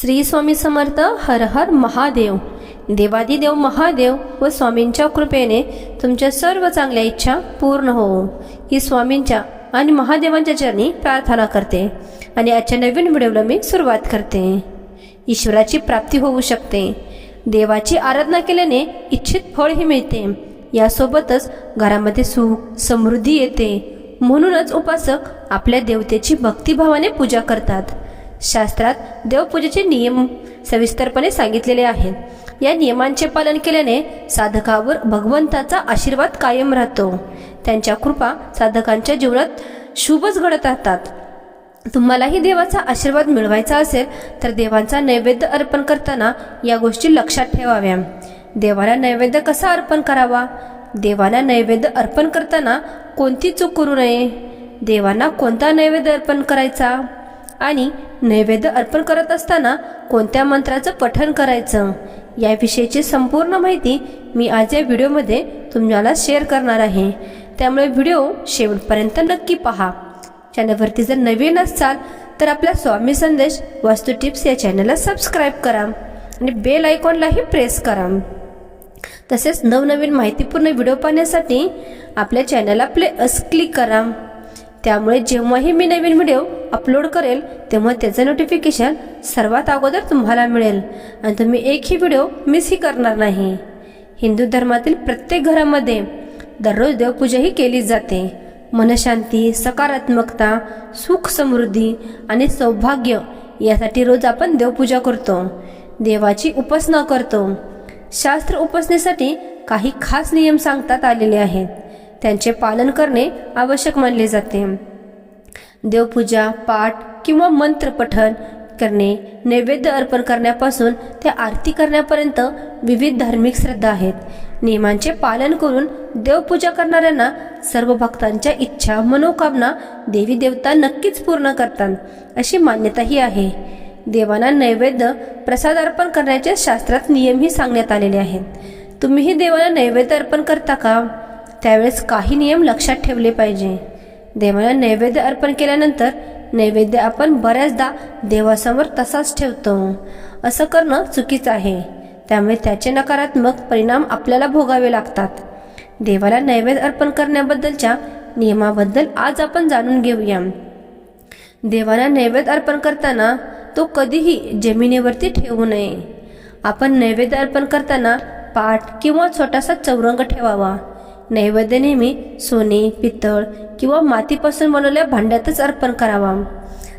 श्री स्वामी समर्थ हर हर महादेव. देवादिदेव महादेव व स्वामींच्या कृपेने तुमच्या सर्व चांगल्या इच्छा पूर्ण होवो ही स्वामींच्या आणि महादेवांच्या चरणी प्रार्थना करते आणि आजच्या नवीन व्हिडिओला मी सुरुवात करते. ईश्वराची प्राप्ती होऊ शकते. देवाची आराधना केल्याने इच्छित फळही मिळते. यासोबतच घरामध्ये सुख समृद्धी येते. म्हणूनच उपासक आपल्या देवतेची भक्तिभावाने पूजा करतात. शास्त्रात देवपूजेचे नियम सविस्तरपणे सांगितलेले आहेत. या नियमांचे पालन केल्याने साधकावर भगवंताचा आशीर्वाद कायम राहतो. त्यांच्या कृपा साधकांच्या जीवनात शुभच घडत राहतात. तुम्हालाही देवाचा आशीर्वाद मिळवायचा असेल तर देवांचा नैवेद्य अर्पण करताना या गोष्टी लक्षात ठेवाव्या. देवाला नैवेद्य कसा अर्पण करावा? देवाला नैवेद्य अर्पण करताना कोणती चूक करू नये? देवांना कोणता नैवेद्य अर्पण करायचा? आणि नैवेद्य अर्पण करत असताना कोणत्या मंत्राचं पठण करायचं? याविषयीची संपूर्ण माहिती मी आज या व्हिडिओमध्ये तुम्हाला शेअर करणार आहे. त्यामुळे व्हिडिओ शेवटपर्यंत नक्की पहा. चॅनलवरती जर नवीन असाल तर आपला स्वामी संदेश वास्तू टिप्स या चॅनलला सबस्क्राईब करा आणि बेल आयकॉनलाही प्रेस करा. तसेच नवनवीन माहितीपूर्ण व्हिडिओ पाहण्यासाठी आपल्या चॅनलला प्ले अस क्लिक करा. त्यामुळे जेव्हाही मी नवीन व्हिडिओ अपलोड करेल तेव्हा त्याचं नोटिफिकेशन सर्वात अगोदर तुम्हाला मिळेल. आणि तुम्ही एकही व्हिडिओ मिसही करणार नाही. हिंदू धर्मातील प्रत्येक घरामध्ये दररोज देवपूजाही केली जाते. मनशांती सकारात्मकता सुख समृद्धी आणि सौभाग्य यासाठी रोज आपण देवपूजा करतो. देवाची उपासना करतो. शास्त्र उपासनेसाठी काही खास नियम सांगतात आलेले आहेत. त्यांचे पालन करणे आवश्यक मानले जाते. देवपूजा पाठ किंवा मंत्रपठण करणे नैवेद्य अर्पण करण्यापासून ते आरती करण्यापर्यंत विविध धार्मिक श्रद्धा आहेत. नियमांचे पालन करून देवपूजा करणाऱ्यांना सर्व भक्तांच्या इच्छा मनोकामना देवी देवता नक्कीच पूर्ण करतात अशी मान्यताही आहे. देवांना नैवेद्य प्रसाद अर्पण करण्याचे शास्त्रात नियमही सांगण्यात आलेले आहेत. तुम्हीही देवाला नैवेद्य अर्पण करता का? त्यावेळेस काही नियम लक्षात ठेवले पाहिजे. देवाला नैवेद्य अर्पण केल्यानंतर नैवेद्य आपण बऱ्याचदा देवासमोर तसाच ठेवतो. असं करणं चुकीचं आहे. त्यामुळे त्याचे नकारात्मक परिणाम आपल्याला भोगावे लागतात. देवाला नैवेद्य अर्पण करण्याबद्दलच्या नियमाबद्दल आज आपण जाणून घेऊया. देवाला नैवेद्य अर्पण करताना तो कधीही जमिनीवरती ठेवू नये. आपण नैवेद्य अर्पण करताना पाठ किंवा छोटासा चौरंग ठेवावा. नैवेद्य नेहमी सोने पितळ किंवा मातीपासून बनवलेल्या भांड्यातच अर्पण करावा.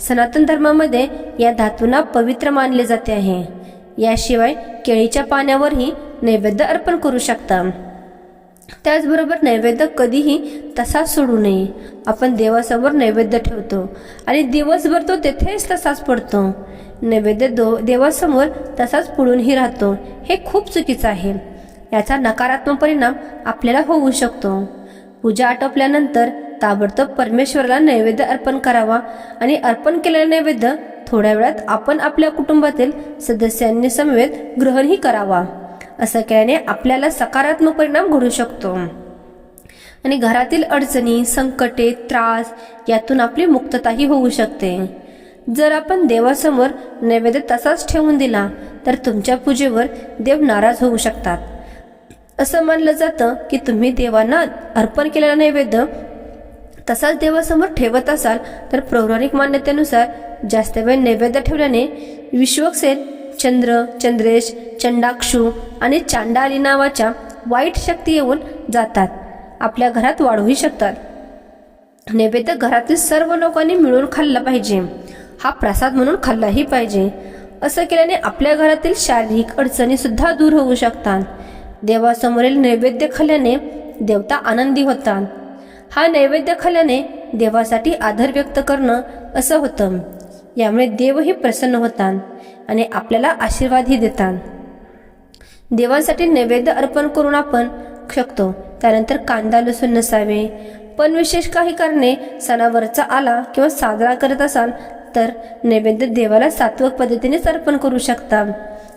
सनातन धर्मामध्ये या धातूंना पवित्र मानले जाते आहे. याशिवाय केळीच्या पाण्यावरही नैवेद्य अर्पण करू शकता. त्याचबरोबर नैवेद्य कधीही तसाच सोडू नये. आपण देवासमोर नैवेद्य ठेवतो आणि दिवसभर तो तेथेच तसाच पडतो. नैवेद्य दो देवासमोर तसाच पुळूनही राहतो हे खूप चुकीचं आहे. याचा नकारात्मक परिणाम आपल्याला होऊ शकतो. पूजा आटोपल्यानंतर ताबडतोब परमेश्वराला नैवेद्य अर्पण करावा आणि अर्पण केलेला नैवेद्य थोड्या वेळात आपण आपल्या कुटुंबातील सदस्यांनी समवेत ग्रहणही करावा. असं केल्याने आपल्याला सकारात्मक परिणाम घडू शकतो. आणि घरातील अडचणी संकटे त्रास यातून आपली मुक्तताही होऊ शकते. जर आपण देवासमोर नैवेद्य तसाच ठेवून दिला तर तुमच्या पूजेवर देव नाराज होऊ शकतात. असं मानलं जातं की तुम्ही देवांना अर्पण केलेला नैवेद्य तसाच देवासमोर ठेवत असाल तर पौराणिक मान्यतेनुसार जास्त वेळ नैवेद्य ठेवल्याने विश्वक्सेन चंद्र चंद्रेश चंडाक्षू आणि चांडाली नावाच्या वाईट शक्ती येऊन जातात. आपल्या घरात वाढूही शकतात. नैवेद्य घरातील सर्व लोकांनी मिळून खाल्ला पाहिजे. हा प्रसाद म्हणून खाल्लाही पाहिजे. असं केल्याने आपल्या घरातील शारीरिक अडचणीसुद्धा दूर होऊ शकतात. देवासमोरील नैवेद्य खाल्ल्याने देवता आनंदी होतात. हा नैवेद्य खाल्ल्याने देवासाठी आदर व्यक्त करणं असं होतं. यामुळे देवही प्रसन्न होतात आणि आपल्याला आशीर्वादही देतात. देवांसाठी नैवेद्य अर्पण करून आपण शकतो. त्यानंतर कांदा लसूण नसावे. पण विशेष काही कारणे सणावरचा आला किंवा साजरा करत असाल तर नैवेद्य देवाला सात्वक पद्धतीनेच अर्पण करू शकता.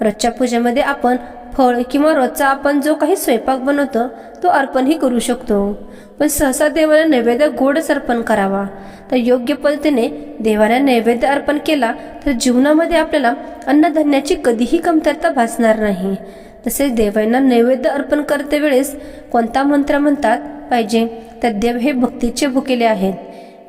रोजच्या पूजेमध्ये आपण फळ किंवा रोजचा आपण जो काही स्वयंपाक बनवतो तो अर्पणही करू शकतो. पण सहसा देवाला नैवेद्य गोडच अर्पण करावा. तर योग्य पद्धतीने देवाला नैवेद्य अर्पण केला तर जीवनामध्ये आपल्याला अन्नधान्याची कधीही कमतरता भासणार नाही. तसेच देवांना नैवेद्य अर्पण करते वेळेस कोणता मंत्र म्हणतात पाहिजे तर देव हे भक्तीचे भुकेले आहेत.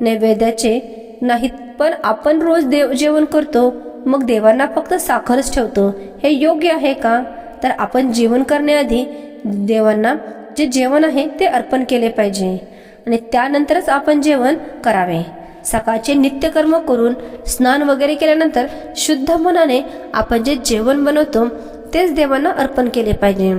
नैवेद्याचे नाहीत पण आपण रोज देव जेवण करतो मग देवांना फक्त साखरच ठेवतो. हे योग्य आहे का? तर आपण जेवण करण्याआधी देवांना जे जेवण आहे ते अर्पण केले पाहिजे आणि त्यानंतरच आपण जेवण करावे. सकाळचे नित्यकर्म करून स्नान वगैरे केल्यानंतर शुद्ध मनाने आपण जे जेवण बनवतो तेच देवांना अर्पण केले पाहिजे.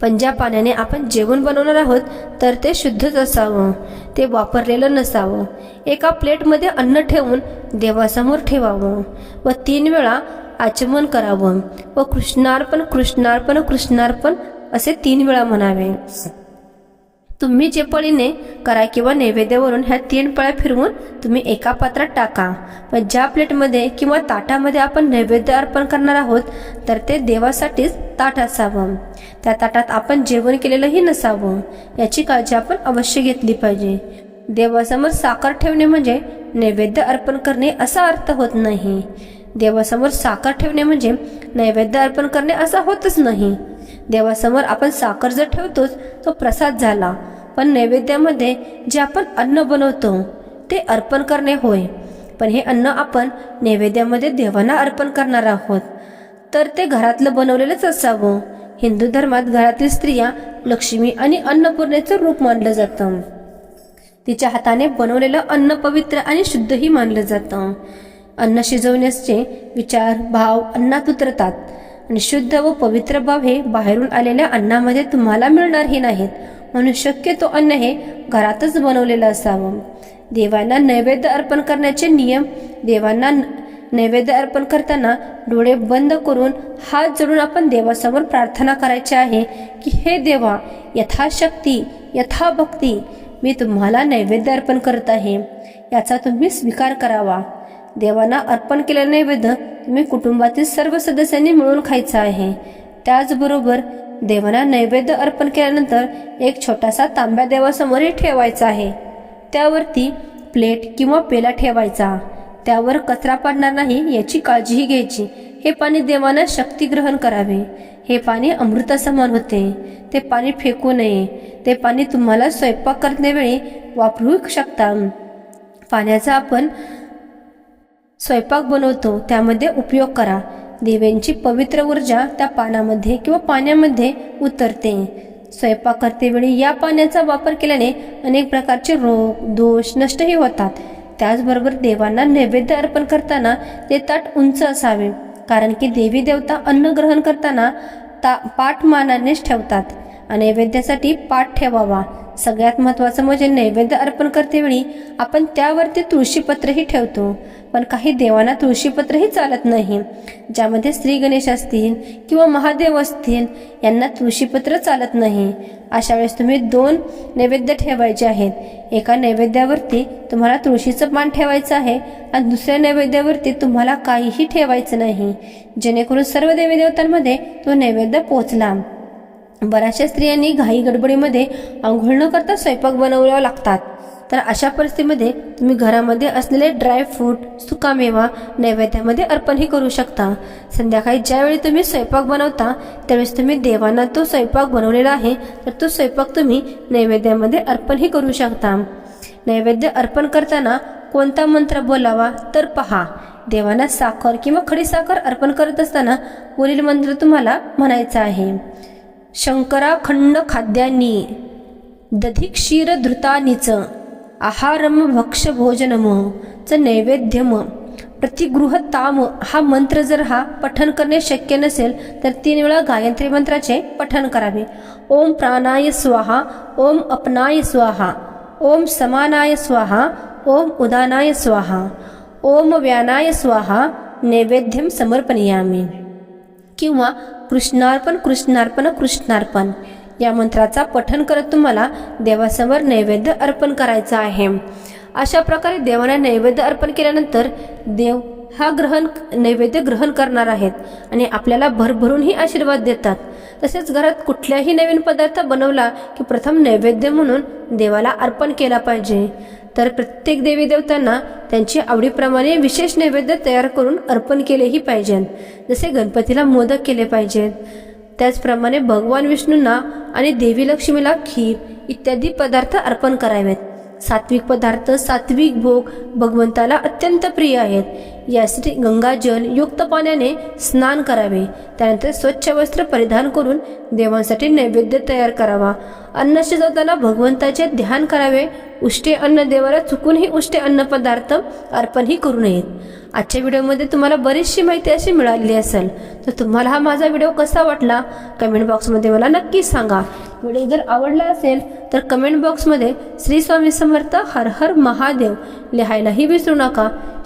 पण ज्या पाण्याने आपण जेवण बनवणार आहोत तर ते शुद्धच असावं. ते वापरलेलं नसावं. एका प्लेटमध्ये अन्न ठेवून देवासमोर ठेवावं व तीन वेळा आचमन करावं व कृष्णार्पण कृष्णार्पण कृष्णार्पण असे तीन वेळा म्हणावे. तुम्ही जे पळीने करा किंवा नैवेद्यावरून ह्या तीन पळ्या फिरवून तुम्ही एका पात्रात टाका. पण ज्या प्लेटमध्ये किंवा ताटामध्ये आपण नैवेद्य अर्पण करणार आहोत तर ते देवासाठीच ताट असावं. त्या ताटात आपण जेवण केलेलंही नसावं याची काळजी आपण अवश्य घेतली पाहिजे. देवासमोर साखर ठेवणे म्हणजे नैवेद्य अर्पण करणे असा अर्थ होत नाही. देवासमोर साखर ठेवणे म्हणजे नैवेद्य अर्पण करणे असा होतच नाही. देवासमोर आपण साखर जर ठेवतोच तो प्रसाद झाला. पण नैवेद्यामध्ये जे आपण अन्न बनवतो ते अर्पण करणे होय. पण हे अन्न आपण नैवेद्यामध्ये देवांना अर्पण करणार आहोत. तर ते घरातलं बनवलेलंच असावं. हिंदू धर्मात घरातील स्त्रिया लक्ष्मी आणि अन्नपूर्णेचं रूप मानलं जातं. तिच्या हाताने बनवलेलं अन्न पवित्र आणि शुद्धही मानलं जातं. अन्न शिजवण्याचे विचार भाव अन्नात उतरतात आणि शुद्ध व पवित्र भाव हे बाहेरून आलेल्या अन्नामध्ये तुम्हाला मिळणारही नाहीत. म्हणून शक्य तो अन्न हे घरातच बनवलेलं असावं. देवांना नैवेद्य अर्पण करण्याचे नियम देवांना नैवेद्य अर्पण करताना डोळे बंद करून हात जोडून आपण देवासमोर प्रार्थना करायची आहे की हे देवा यथाशक्ती यथाभक्ती मी तुम्हाला नैवेद्य अर्पण करत आहे. याचा तुम्ही स्वीकार करावा. देवांना अर्पण केलेलं नैवेद्य तुम्ही कुटुंबातील सर्व सदस्यांनी मिळून खायचं आहे. त्याचबरोबर देवांना नैवेद्य अर्पण केल्यानंतर एक छोटासा तांब्या देवासमोरही ठेवायचा आहे. त्यावरती प्लेट किंवा पेला ठेवायचा. त्यावर कचरा पडणार नाही याची काळजीही घ्यायची. हे पाणी देवानं शक्ती ग्रहण करावे. हे पाणी अमृतासमान होते. ते पाणी फेकू नये. ते पाणी तुम्हाला स्वयंपाक करण्यावेळी वापरू शकता. पाण्याचा आपण स्वयंपाक बनवतो त्यामध्ये उपयोग करा. देव्यांची पवित्र ऊर्जा त्या पानामध्ये किंवा पाण्यामध्ये उतरते. स्वयंपाक करतेवेळी या पाण्याचा वापर केल्याने अनेक प्रकारचे रोग दोष नष्टही होतात. त्याचबरोबर देवांना नैवेद्य अर्पण करताना ते ताट उंच असावे. कारण की देवी देवता अन्न ग्रहण करताना ता पाठ मानानेच ठेवतात. नैवेद्यासाठी पाठ ठेवावा. सगळ्यात महत्त्वाचं म्हणजे नैवेद्य अर्पण करतेवेळी आपण त्यावरती तुळशीपत्रही ठेवतो. पण काही देवांना तुळशीपत्रही चालत नाही. ज्यामध्ये श्री गणेश असतील किंवा महादेव असतील यांना तुळशीपत्र चालत नाही. अशा वेळेस तुम्ही दोन नैवेद्य ठेवायचे आहेत. एका नैवेद्यावरती तुम्हाला तुळशीचं पान ठेवायचं आहे आणि दुसऱ्या नैवेद्यावरती तुम्हाला काहीही ठेवायचं नाही. जेणेकरून सर्व देवीदेवतांमध्ये तो नैवेद्य पोचला. बऱ्याचशा स्त्रियांनी घाई गडबडीमध्ये आंघोळ न करता स्वयंपाक बनवावा लागतात. तर अशा परिस्थितीमध्ये तुम्ही घरामध्ये असलेले ड्रायफ्रूट सुकामेवा नैवेद्यामध्ये अर्पणही करू शकता. संध्याकाळी ज्यावेळी तुम्ही स्वयंपाक बनवता त्यावेळेस तुम्ही देवांना तो स्वयंपाक बनवलेला आहे तर तो स्वयंपाक तुम्ही नैवेद्यामध्ये अर्पणही करू शकता. नैवेद्य अर्पण करताना कोणता मंत्र बोलावा तर पहा. देवांना साखर किंवा खडी साखर अर्पण करत असताना वरील मंत्र तुम्हाला म्हणायचा आहे. शंकराखंड खाद्यानी दधी क्षीर धृतानीचं आहारम भक्ष भोजनम च नैवेद्यम। प्रतिगृहताम हा मंत्र जर हा पठन करणे शक्य नसेल तर तीन वेळा गायत्री मंत्राचे पठन करावे. ओम प्राणाय स्वाहा ओम अपनाय स्वाहा ओम समानाय स्वाहा ओम उदानाय स्वाहा ओम व्यानाय स्वाहा नैवेद्यम समर्पणयामी। किंवा कृष्णार्पण कृष्णार्पण कृष्णार्पण। या मंत्राचा पठन करत तुम्हाला देवासमोर नैवेद्य अर्पण करायचा आहे. अशा प्रकारे देवाला नैवेद्य अर्पण केल्यानंतर देव हा ग्रहण नैवेद्य ग्रहण करणार आहेत आणि आपल्याला भरभरूनही आशीर्वाद देतात. तसेच घरात कुठल्याही नवीन पदार्थ बनवला की प्रथम नैवेद्य म्हणून देवाला अर्पण केला पाहिजे. तर प्रत्येक देवी देवतांना त्यांची आवडीप्रमाणे विशेष नैवेद्य तयार करून अर्पण केलेही पाहिजे जसे गणपतीला मोदक केले पाहिजेत. त्याचप्रमाणे भगवान विष्णूंना आणि देवी लक्ष्मीला खीर इत्यादी पदार्थ अर्पण करावेत. सात्विक पदार्थ सात्विक भोग भगवंताला अत्यंत प्रिय आहेत. यासाठी गंगाजल युक्त पाण्याने स्नान करावे. त्यानंतर स्वच्छ वस्त्र परिधान करून देवांसाठी नैवेद्य तयार करावा. अन्न शिजवताना भगवंताचे ध्यान करावे. उष्टे अन्न देवाला चुकूनही उष्टे अन्न पदार्थ अर्पणही करू नयेत. आजच्या व्हिडिओमध्ये तुम्हाला बरीचशी माहिती अशी मिळालेली असेल तर तुम्हाला हा माझा व्हिडिओ कसा वाटला कमेंट बॉक्समध्ये मला नक्की सांगा. व्हिडिओ जर आवडला असेल तर कमेंट बॉक्समध्ये श्री स्वामी समर्थ हर हर महादेव लिहायलाही विसरू नका.